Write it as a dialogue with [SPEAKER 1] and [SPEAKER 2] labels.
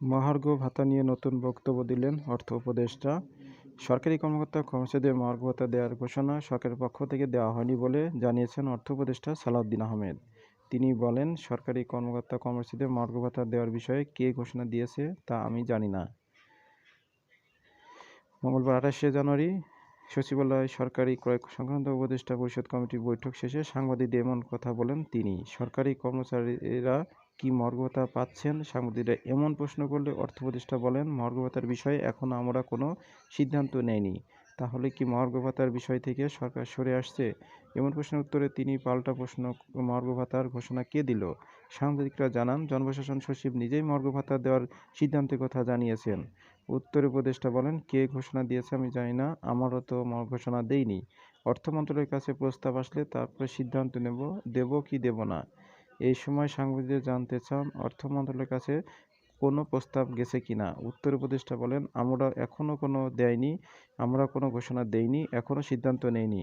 [SPEAKER 1] মহার্ঘ ভাতা নিয়ে নতুন বক্তব্য দিলেন অর্থ উপদেষ্টা। সরকারি কর্মকর্তা কর্মচারীদের মহার্ঘ ভাতা দেওয়ার ঘোষণা সরকারের পক্ষ থেকে দেওয়া হয়নি বলে জানিয়েছেন অর্থ উপদেষ্টা সালাউদ্দিন আহমেদ। তিনি বলেন, সরকারি কর্মকর্তা কর্মচারীদের মহার্ঘ ভাতা দেওয়ার বিষয়ে কে ঘোষণা দিয়েছে তা আমি জানি না। মঙ্গলবার আঠাশে জানুয়ারি সচিবালয় সরকারি ক্রয় সংক্রান্ত উপদেষ্টা পরিষদ কমিটির বৈঠক শেষে সাংবাদিকদের এমন কথা বলেন তিনি। সরকারি কর্মচারীরা কি মর্গ ভাতা পাচ্ছেন? সাংবাদিকরা এমন প্রশ্ন করলে অর্থ উপদেষ্টা বলেন মর্গ ভাতার বিষয়ে এখনও আমরা কোনো সিদ্ধান্ত নেইনি। তাহলে কি মর্গ ভাতার বিষয় থেকে সরকার সরে আসছে? এমন প্রশ্নের উত্তরে তিনি পাল্টা প্রশ্ন মর্গ ভাতার ঘোষণা কে দিল? সাংবাদিকরা জানান, জনপ্রশাসন সচিব নিজেই মর্গ ভাতা দেওয়ার সিদ্ধান্তের কথা জানিয়েছেন। উত্তর উপদেষ্টা বলেন, কে ঘোষণা দিয়েছে আমি জানি না, আমারও তো ঘোষণা দেইনি। অর্থ মন্ত্রণালয়ের কাছে প্রস্তাব আসলে তারপরে সিদ্ধান্ত নেব, দেব কি দেব না? এই সময় সাংবাদিকদের জানতে চান, অর্থ মন্ত্রণালয়ের কাছে কোনো প্রস্তাব গেছে কিনা উত্তর উপদেষ্টা বলেন, আমরা এখনও কোনো দেয়নি, আমরা কোনো ঘোষণা দেইনি এখনও সিদ্ধান্ত নেইনি।